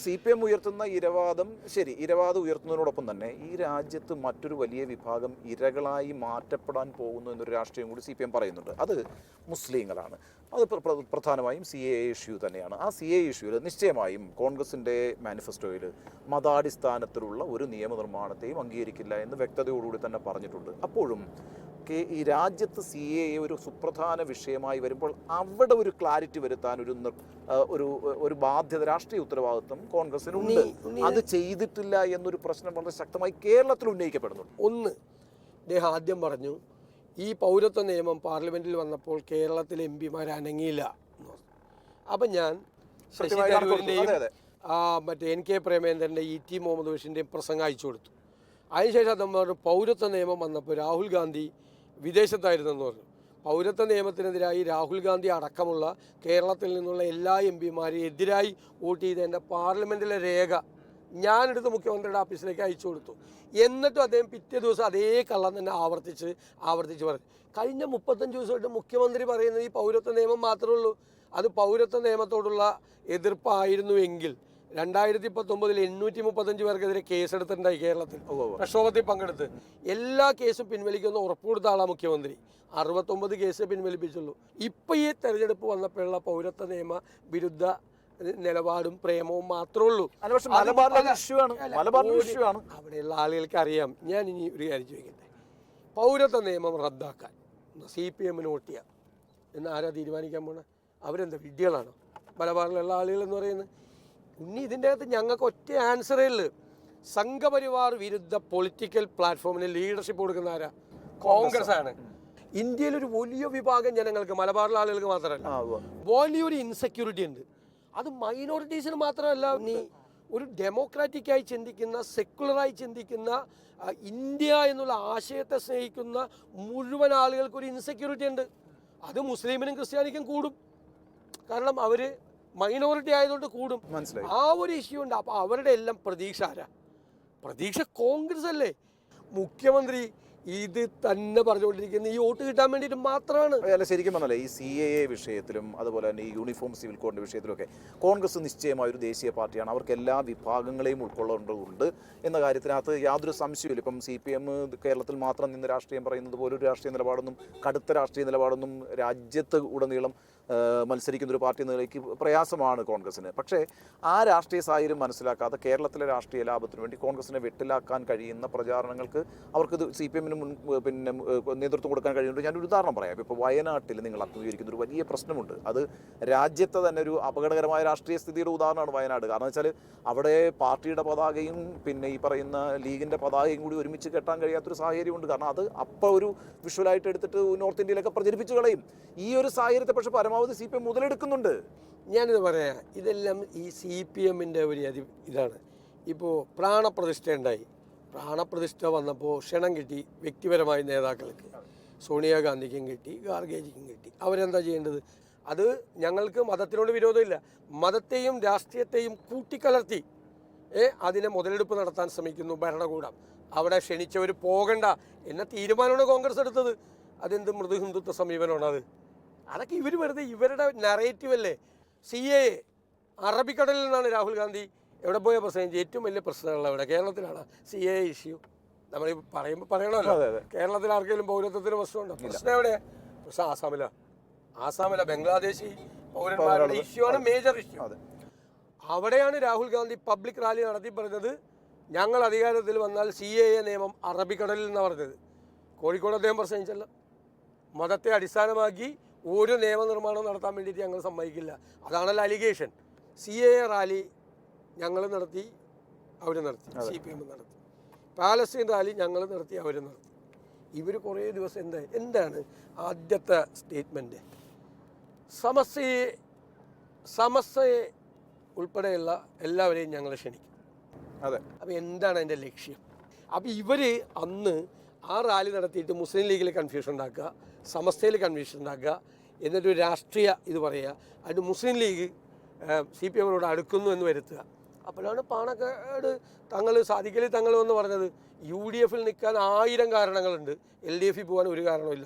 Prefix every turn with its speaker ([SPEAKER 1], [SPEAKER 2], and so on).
[SPEAKER 1] C P M ഉയർത്തുന്ന ഇരവാദം ശരി ഇരവാദം ഉയർത്തുന്നതിനോടൊപ്പം തന്നെ ഈ രാജ്യത്ത് മറ്റൊരു വലിയ വിഭാഗം ഇരകളായി മാറ്റപ്പെടാൻ പോകുന്നു എന്നൊരു രാഷ്ട്രീയം കൂടി സി പി എം പറയുന്നുണ്ട്. അത് മുസ്ലിങ്ങളാണ്. അത് പ്ര- പ്ര- പ്രധാനമായും സി എ ഇഷ്യൂ തന്നെയാണ്. ആ സി എ ഇഷ്യൂവിൽ നിശ്ചയമായും കോൺഗ്രസിന്റെ മാനിഫെസ്റ്റോയിൽ മതാടിസ്ഥാനത്തിലുള്ള ഒരു നിയമനിർമ്മാണത്തെയും അംഗീകരിക്കില്ല എന്ന് വ്യക്തതയോടുകൂടി തന്നെ പറഞ്ഞിട്ടുണ്ട്. അപ്പോഴും കെ- ഈ രാജ്യത്ത് സി എ ഒരു സുപ്രധാന വിഷയമായി വരുമ്പോൾ അവിടെ ഒരു ക്ലാരിറ്റി വരുത്താൻ ഒരു ഒരു ഒരു ബാധ്യത രാഷ്ട്രീയ ഉത്തരവാദിത്വം കോൺഗ്രസിനുണ്ട്. അത് ചെയ്തിട്ടില്ല എന്നൊരു പ്രശ്നം വളരെ ശക്തമായി കേരളത്തിൽ ഉന്നയിക്കപ്പെടുന്നുണ്ട്
[SPEAKER 2] ഒന്ന് അദ്ദേഹം ആദ്യം പറഞ്ഞു ഈ പൗരത്വ നിയമം പാർലമെന്റിൽ വന്നപ്പോൾ കേരളത്തിലെ എം പിമാർ അനങ്ങിയില്ല. അപ്പം ഞാൻ ശശി. തരൂരിന്റെയും മറ്റേ എൻ കെ പ്രേമേന്ദ്രന്റെ ഇ ടി മുഹമ്മദ് ബഷീറിന്റെയും പ്രസംഗം അയച്ചു കൊടുത്തു. അതിനുശേഷം പറഞ്ഞു പൗരത്വ നിയമം വന്നപ്പോൾ രാഹുൽ ഗാന്ധി വിദേശത്തായിരുന്നെന്ന് പറഞ്ഞു. പൗരത്വ നിയമത്തിനെതിരായി രാഹുൽ ഗാന്ധി അടക്കമുള്ള കേരളത്തിൽ നിന്നുള്ള എല്ലാ എം പിമാരെയും എതിരായി വോട്ട് ചെയ്ത എന്റെ പാർലമെന്റിലെ രേഖ ഞാനെടുത്ത് മുഖ്യമന്ത്രിയുടെ ഓഫീസിലേക്ക് അയച്ചു കൊടുത്തു. എന്നിട്ടും അദ്ദേഹം പിറ്റേ ദിവസം അതേ കള്ളം തന്നെ ആവർത്തിച്ച് ആവർത്തിച്ച് പറഞ്ഞു. കഴിഞ്ഞ മുപ്പത്തഞ്ച് ദിവസമായിട്ട് മുഖ്യമന്ത്രി പറയുന്നത് ഈ പൗരത്വ നിയമം മാത്രമേ ഉള്ളൂ. അത് പൗരത്വ നിയമത്തോടുള്ള എതിർപ്പായിരുന്നുവെങ്കിൽ രണ്ടായിരത്തി പത്തൊമ്പതിൽ എണ്ണൂറ്റി മുപ്പത്തഞ്ച് പേർക്കെതിരെ കേസെടുത്തിട്ടുണ്ടായി കേരളത്തിൽ. പ്രക്ഷോഭത്തിൽ പങ്കെടുത്ത്. എല്ലാ കേസും പിൻവലിക്കുന്ന ഉറപ്പ് കൊടുത്ത ആളാണ് മുഖ്യമന്ത്രി. അറുപത്തൊമ്പത് കേസ് പിൻവലിപ്പിച്ചുള്ളൂ. ഇപ്പം ഈ തെരഞ്ഞെടുപ്പ് വന്നപ്പോഴുള്ള പൗരത്വ നിയമ വിരുദ്ധ നിലപാടും പ്രേമവും മാത്രമേ ഉള്ളൂ. അവിടെയുള്ള ആളുകൾക്ക് അറിയാം. ഞാൻ ഇനി ഒരു കാര്യം ചോദിക്കട്ടെ. പൗരത്വ നിയമം റദ്ദാക്കാൻ സി പി എമ്മിന് വോട്ട് ചെയ്യാം എന്ന് ആരാ തീരുമാനിക്കാൻ പോണേ? അവരെന്താ വിഡ്ഢികളാണോ? മലബാറിലുള്ള ആളുകൾ എന്ന് പറയുന്നത്. ഉണ്ണി ഇതിന്റെ അകത്ത് ഞങ്ങൾക്ക് ഒറ്റ ആൻസറേ ഉള്ളൂ. സംഘപരിവാർ വിരുദ്ധ പൊളിറ്റിക്കൽ പ്ലാറ്റ്ഫോമിന് ലീഡർഷിപ്പ് കൊടുക്കുന്ന ആരാ? കോൺഗ്രസ് ആണ്. ഇന്ത്യയിൽ ഒരു വലിയ വിഭാഗം ജനങ്ങൾക്ക് മലബാറിലെ ആളുകൾക്ക് മാത്രമല്ല വലിയൊരു ഇൻസെക്യൂരിറ്റി ഉണ്ട്. അത് മൈനോറിറ്റീസിന് മാത്രമല്ല നീ ഒരു ഡെമോക്രാറ്റിക്കായി ചിന്തിക്കുന്ന സെക്കുലറായി ചിന്തിക്കുന്ന ഇന്ത്യ എന്നുള്ള ആശയത്തെ സ്നേഹിക്കുന്ന മുഴുവൻ ആളുകൾക്കൊരു ഇൻസെക്യൂരിറ്റി ഉണ്ട്. അത് മുസ്ലിമിനും ക്രിസ്ത്യാനിക്കും കൂടും. കാരണം അവർ മൈനോറിറ്റി ആയതുകൊണ്ട് കൂടും.
[SPEAKER 1] മനസ്സിലായി.
[SPEAKER 2] ആ ഒരു ഇഷ്യൂ ഉണ്ട്. അപ്പോൾ അവരുടെ എല്ലാം പ്രതീക്ഷ ആരാ? പ്രതീക്ഷ കോൺഗ്രസ് അല്ലേ? മുഖ്യമന്ത്രി ഇത് തന്നെ പറഞ്ഞുകൊണ്ടിരിക്കുന്ന ഈ വോട്ട് കിട്ടാൻ വേണ്ടിയിട്ട് മാത്രമാണ്.
[SPEAKER 1] അല്ല ശരിക്കും പറഞ്ഞല്ലേ ഈ സി എ എ വിഷയത്തിലും അതുപോലെ തന്നെ ഈ യൂണിഫോം സിവിൽ കോഡിന്റെ വിഷയത്തിലൊക്കെ കോൺഗ്രസ് നിശ്ചയമായ ഒരു ദേശീയ പാർട്ടിയാണ്. അവർക്ക് എല്ലാ വിഭാഗങ്ങളെയും ഉൾക്കൊള്ളേണ്ടതുണ്ട് എന്ന കാര്യത്തിനകത്ത് യാതൊരു സംശയമില്ല ഇപ്പം സി പി എം കേരളത്തിൽ മാത്രം നിന്ന് രാഷ്ട്രീയം പറയുന്നത് പോലെ ഒരു രാഷ്ട്രീയ നിലപാടൊന്നും കടുത്ത രാഷ്ട്രീയ നിലപാടൊന്നും രാജ്യത്ത് ഉടനീളം മത്സരിക്കുന്ന ഒരു പാർട്ടി എന്നതിലേക്ക് പ്രയാസമാണ് കോൺഗ്രസിന് പക്ഷേ ആ രാഷ്ട്രീയ സാഹചര്യം മനസ്സിലാക്കാതെ കേരളത്തിലെ രാഷ്ട്രീയ ലാഭത്തിന് വേണ്ടി കോൺഗ്രസിനെ വെട്ടിലാക്കാൻ കഴിയുന്ന പ്രചാരണങ്ങൾക്ക് അവർക്ക് സി പി എമ്മിന് മുൻ പിന്നെ നേതൃത്വം കൊടുക്കാൻ കഴിയുന്നുണ്ട്. ഞാനൊരു ഉദാഹരണം പറയാം. ഇപ്പോൾ വയനാട്ടിൽ നിങ്ങൾ അഭിമുഖീകരിക്കുന്ന ഒരു വലിയ പ്രശ്നമുണ്ട്. അത് രാജ്യത്തെ തന്നെ ഒരു അപകടകരമായ രാഷ്ട്രീയ സ്ഥിതിയുടെ ഉദാഹരണമാണ് വയനാട്. കാരണം വെച്ചാൽ അവിടെ പാർട്ടിയുടെ പതാകയും പിന്നെ ഈ പറയുന്ന ലീഗിന്റെ പതാകയും കൂടി ഒരുമിച്ച് കെട്ടാൻ കഴിയാത്തൊരു സാഹചര്യമുണ്ട്. കാരണം അത് അപ്പോൾ ഒരു വിഷ്വലായിട്ട് എടുത്തിട്ട് നോർത്ത് ഇന്ത്യയിലൊക്കെ പ്രചരിപ്പിച്ച് കളയും. ഈ ഒരു സാഹചര്യത്തെ പക്ഷേ പരമാവധി സി പി എം മുതലെടുക്കുന്നുണ്ട്.
[SPEAKER 2] ഞാനിത് പറയാം. ഇതെല്ലാം ഈ സി പി എമ്മിന്റെ ഒരു അതി ഇതാണ്. ഇപ്പോൾ പ്രാണപ്രതിഷ്ഠ ഉണ്ടായി. പ്രാണപ്രതിഷ്ഠ വന്നപ്പോൾ ക്ഷണം കിട്ടി വ്യക്തിപരമായ നേതാക്കൾക്ക്. സോണിയാഗാന്ധിക്കും കിട്ടി ഗാർഗേജിക്കും കിട്ടി. അവരെന്താ ചെയ്യേണ്ടത്? അത് ഞങ്ങൾക്ക് മതത്തിനോട് വിരോധമില്ല. മതത്തെയും രാഷ്ട്രീയത്തെയും കൂട്ടിക്കലർത്തി അതിനെ മുതലെടുപ്പ് നടത്താൻ ശ്രമിക്കുന്നു ഭരണകൂടം. അവിടെ ക്ഷണിച്ചവർ പോകണ്ട. എന്ന തീരുമാനമാണ് കോൺഗ്രസ് എടുത്തത്. അതെന്ത് മൃദു ഹിന്ദുത്വ സമീപനമാണ് അത് അതൊക്കെ ഇവർ വെറുതെ ഇവരുടെ നറേറ്റീവ് അല്ലേ? സി എ അറബിക്കടലിൽ നിന്നാണ് രാഹുൽ ഗാന്ധി എവിടെ പോയ പ്രസംഗിച്ച് ഏറ്റവും വലിയ പ്രശ്നമുള്ള ഇവിടെ കേരളത്തിലാണ്. സി എ ഇഷ്യൂ നമ്മൾ പറയുമ്പോൾ പറയണമല്ലോ. കേരളത്തിൽ ആർക്കെങ്കിലും പൗരത്വത്തിന് പ്രശ്നമുണ്ടോ? പ്രശ്നം എവിടെയാ പ്രശ്നം ആസാമിലാ. ആസാമില. ബംഗ്ലാദേശി പൗരന്മാരുടെ ഇഷ്യൂ ആണ് മേജർ ഇഷ്യൂ അവിടെയാണ് രാഹുൽ ഗാന്ധി പബ്ലിക് റാലി നടത്തി പറഞ്ഞത്. ഞങ്ങൾ അധികാരത്തിൽ വന്നാൽ സി എ എ നിയമം അറബിക്കടലിൽ നിന്നാണ് പറഞ്ഞത്? കോഴിക്കോട് അദ്ദേഹം പ്രസംഗിച്ചല്ലോ. മതത്തെ അടിസ്ഥാനമാക്കി ഒരു നിയമനിർമ്മാണം നടത്താൻ വേണ്ടിയിട്ട് ഞങ്ങൾ സമ്മതിക്കില്ല. അതാണല്ലോ അലിഗേഷൻ സി എ റാലി ഞങ്ങൾ നടത്തി അവർ നടത്തി. സി പി എം നടത്തി. പാലസ്തീൻ റാലി ഞങ്ങൾ നടത്തി അവർ നടത്തി. ഇവർ കുറേ ദിവസം എന്താ എന്താണ് ആദ്യത്തെ സ്റ്റേറ്റ്മെന്റ് സമസ്യയെ സമസ്യയെ ഉൾപ്പെടെയുള്ള എല്ലാവരെയും ഞങ്ങൾ ക്ഷണിക്കും.
[SPEAKER 1] അതെ.
[SPEAKER 2] അപ്പോൾ എന്താണ് അതിന്റെ ലക്ഷ്യം? അപ്പോൾ ഇവർ അന്ന് ആ റാലി നടത്തിയിട്ട് മുസ്ലിം ലീഗിൽ കൺഫ്യൂഷൻ ഉണ്ടാക്കുക. സമസ്തയിൽ കൺവെൻഷൻ ഉണ്ടാക്കുക എന്നിട്ട് രാഷ്ട്രീയ ഇത് പറയുക. അതിന് മുസ്ലിം ലീഗ് സി പി എമ്മിനോട് അടുക്കുന്നു എന്ന് വരുത്തുക. അപ്പോഴാണ് പാണക്കാട് തങ്ങൾ സാധിക്കലി തങ്ങൾ എന്ന് പറഞ്ഞത് യു ഡി എഫിൽ നിൽക്കാൻ ആയിരം കാരണങ്ങളുണ്ട്. എൽ ഡി എഫിൽ പോകാൻ ഒരു കാരണമില്ല